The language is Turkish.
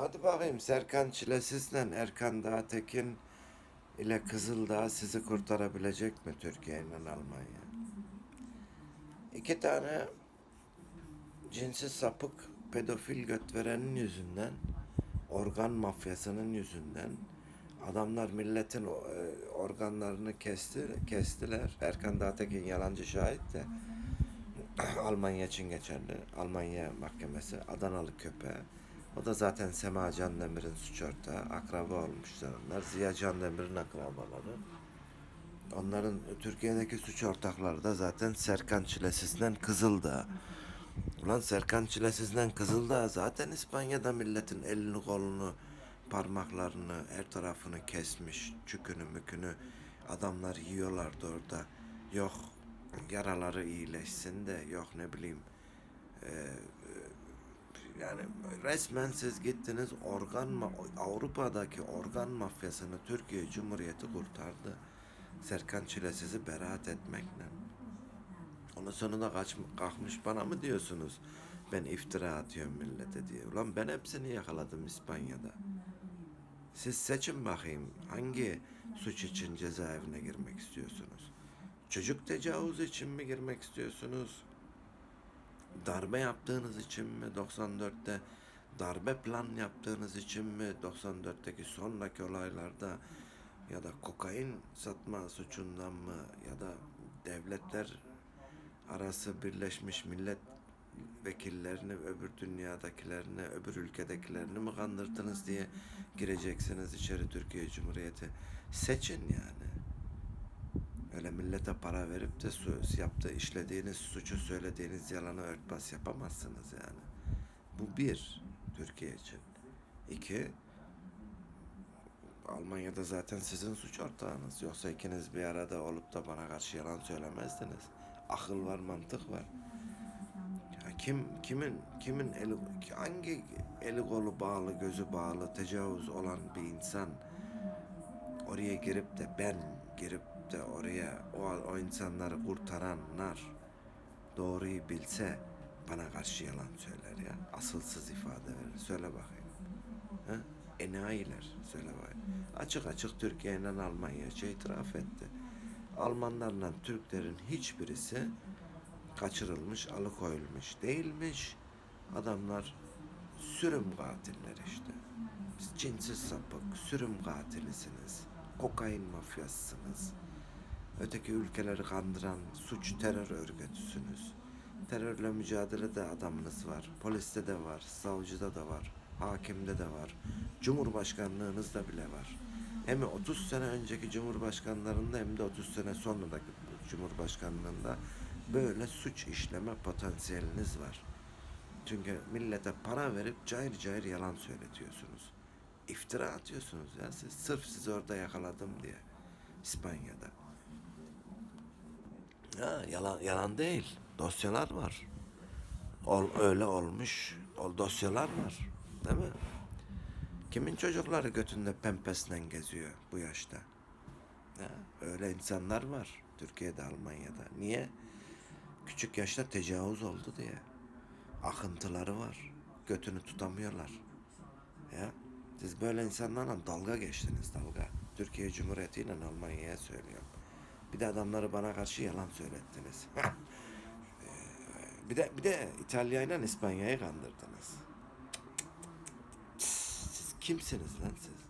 Hadi bakayım Serkan Çilesiz'le Erkan Dağtekin ile Kızıldağ sizi kurtarabilecek mi Türkiye ile Almanya? İki tane cinsi sapık pedofil götverenin yüzünden, organ mafyasının yüzünden adamlar milletin e, organlarını kesti, kestiler. Erkan Dağtekin yalancı şahit de Almanya için geçerli. Almanya mahkemesi Adanalı köpeğe. O da zaten Sema Can Demir'in suç ortağı. Akraba olmuşlar onlar. Ziya Can Demir'in akrabaları. Onların Türkiye'deki suç ortakları da zaten Serkan Çilesiz'den Kızıldağ. Ulan Serkan Çilesiz'den Kızıldağ zaten İspanya'da milletin elini kolunu parmaklarını her tarafını kesmiş. Çükünü mükünü adamlar yiyorlardı orada. Yok yaraları iyileşsin de yok ne bileyim e, yani resmen siz gittiniz organ Avrupa'daki organ mafyasını Türkiye Cumhuriyeti kurtardı. Serkan Çilesiz'i beraat etmekle. Ondan sonra da kaç, kalkmış bana mı diyorsunuz? Ben iftira atıyorum millete diye. Ulan ben hepsini yakaladım İspanya'da. Siz seçin bakayım hangi suç için cezaevine girmek istiyorsunuz? Çocuk tecavüz için mi girmek istiyorsunuz? Darbe yaptığınız için mi 94'te darbe plan yaptığınız için mi 94'teki sonraki olaylarda ya da kokain satma suçundan mı ya da devletler arası birleşmiş millet vekillerini öbür dünyadakilerini öbür ülkedekilerini mi kandırdınız diye gireceksiniz içeri Türkiye Cumhuriyeti. Seçin yani. Öyle millete para verip de su, yaptığı işlediğiniz suçu söylediğiniz yalanı örtbas yapamazsınız yani. Bu bir Türkiye için. İki Almanya'da zaten sizin suç ortağınız. Yoksa ikiniz bir arada olup da bana karşı yalan söylemezdiniz. Akıl var, mantık var. Ya kim kimin kimin eli hangi eli kolu bağlı, gözü bağlı, tecavüz olan bir insan oraya girip de ben girip de oraya o, o insanları kurtaranlar doğruyu bilse bana karşı yalan söyler ya. Asılsız ifade verir. Söyle bakayım. Ha? Enayiler. Söyle bakayım. Açık açık Türkiye ile Almanya şey itiraf etti. Almanlarla Türklerin hiçbirisi kaçırılmış, alıkoyulmuş değilmiş. Adamlar sürüm katilleri işte. Siz cinsiz sapık, sürüm katilisiniz. Kokain mafyasısınız. Öteki ülkeleri kandıran suç terör örgütüsünüz. Terörle mücadelede adamınız var. Poliste de var, savcıda da var, hakimde de var. Cumhurbaşkanlığınızda bile var. Hem 30 sene önceki cumhurbaşkanlarında hem de 30 sene sonraki cumhurbaşkanlığında böyle suç işleme potansiyeliniz var. Çünkü millete para verip cayır cayır yalan söyletiyorsunuz. İftira atıyorsunuz ya siz. Sırf sizi orada yakaladım diye. İspanya'da. Ha, yalan, yalan değil. Dosyalar var. Ol, öyle olmuş. O dosyalar var. Değil mi? Kimin çocukları götünde pempesle geziyor bu yaşta? Ha, öyle insanlar var Türkiye'de, Almanya'da. Niye? Küçük yaşta tecavüz oldu diye. Akıntıları var. Götünü tutamıyorlar. Ya siz böyle insanlarla dalga geçtiniz dalga. Türkiye Cumhuriyeti ile Almanya'ya söylüyorum. Bir de adamları bana karşı yalan söylettiniz. Ee, bir de bir de İtalya ile İspanya'yı kandırdınız. Siz kimsiniz lan siz?